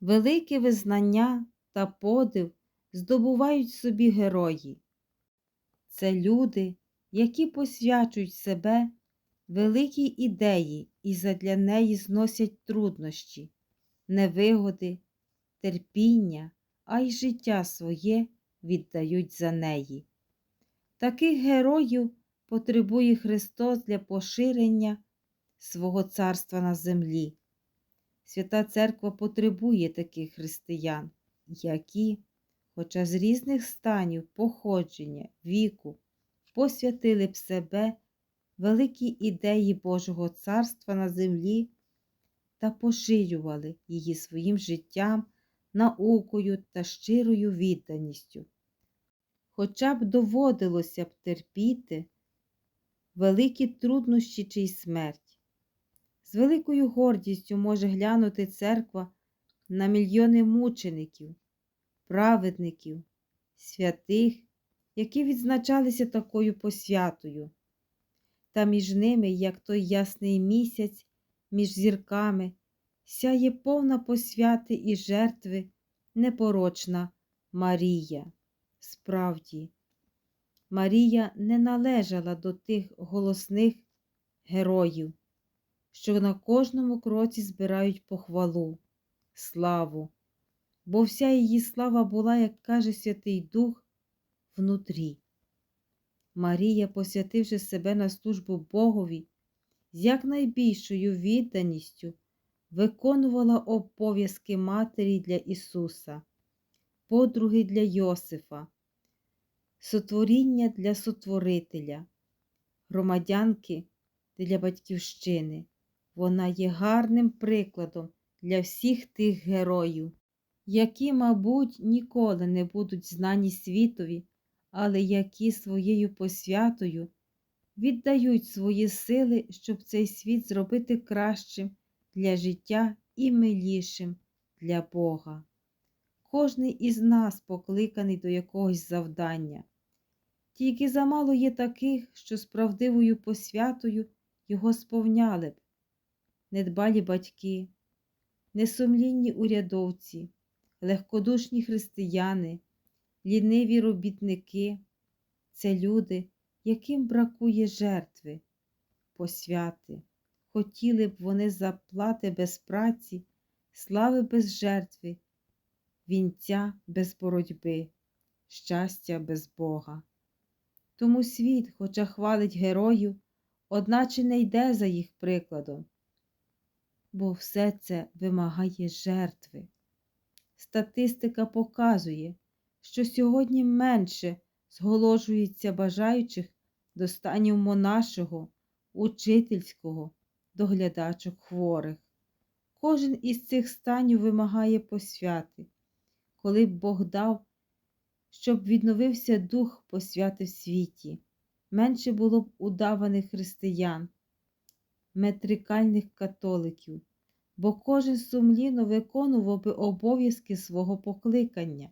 Велике визнання та подив здобувають собі герої. Це люди, які посвячують себе великій ідеї і задля неї зносять труднощі, невигоди, терпіння, а й життя своє віддають за неї. Таких героїв потребує Христос для поширення свого царства на землі. Свята Церква потребує таких християн, які, хоча з різних станів походження, віку, посвятили б себе великій ідеї Божого царства на землі та поширювали її своїм життям, наукою та щирою відданістю. Хоча б доводилося б терпіти великі труднощі чи й смерть. З великою гордістю може глянути церква на мільйони мучеників, праведників, святих, які відзначалися такою посвятою, та між ними, як той ясний місяць, між зірками, сяє повна посвяти і жертви непорочна Марія. Справді, Марія не належала до тих голосних героїв, що на кожному кроці збирають похвалу, славу, бо вся її слава була, як каже Святий Дух, внутрі. Марія, посвятивши себе на службу Богові, з якнайбільшою відданістю виконувала обов'язки Матері для Ісуса, подруги для Йосифа, сотворіння для сотворителя, громадянки для батьківщини. Вона є гарним прикладом для всіх тих героїв, які, мабуть, ніколи не будуть знані світові, але які своєю посвятою віддають свої сили, щоб цей світ зробити кращим для життя і милішим для Бога. Кожний із нас покликаний до якогось завдання. Тільки замало є таких, що з правдивою посвятою його сповняли б, недбалі батьки, несумлінні урядовці, легкодушні християни, ліниві робітники це люди, яким бракує жертви, посвяти. Хотіли б вони заплати без праці, слави без жертви, вінця без боротьби, щастя без Бога. Тому світ, хоча хвалить героїв, одначе не йде за їх прикладом, бо все це вимагає жертви. Статистика показує, що сьогодні менше зголошується бажаючих до станів монашого, учительського, доглядачок хворих. Кожен із цих станів вимагає посвяти, коли б Бог дав, щоб відновився дух посвяти в світі, менше було б удаваних християн, метрикальних католиків, бо кожен сумлінно виконував би обов'язки свого покликання.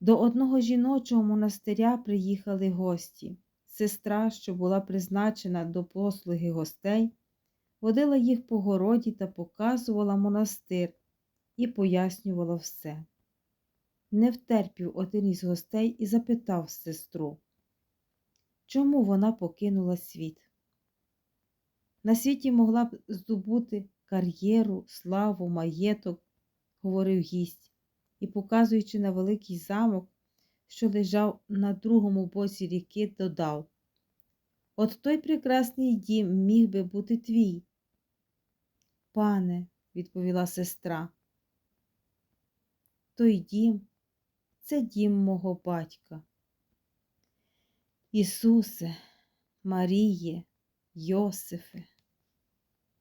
До одного жіночого монастиря приїхали гості. Сестра, що була призначена до послуги гостей, водила їх по городі та показувала монастир і пояснювала все. Не втерпів один із гостей і запитав сестру, чому вона покинула світ. На світі могла б здобути кар'єру, славу, маєток, говорив гість і, показуючи на великий замок, що лежав на другому боці ріки, додав От той прекрасний дім міг би бути твій. Пане, відповіла сестра, той дім це дім мого батька. Ісусе, Маріє, Йосифе.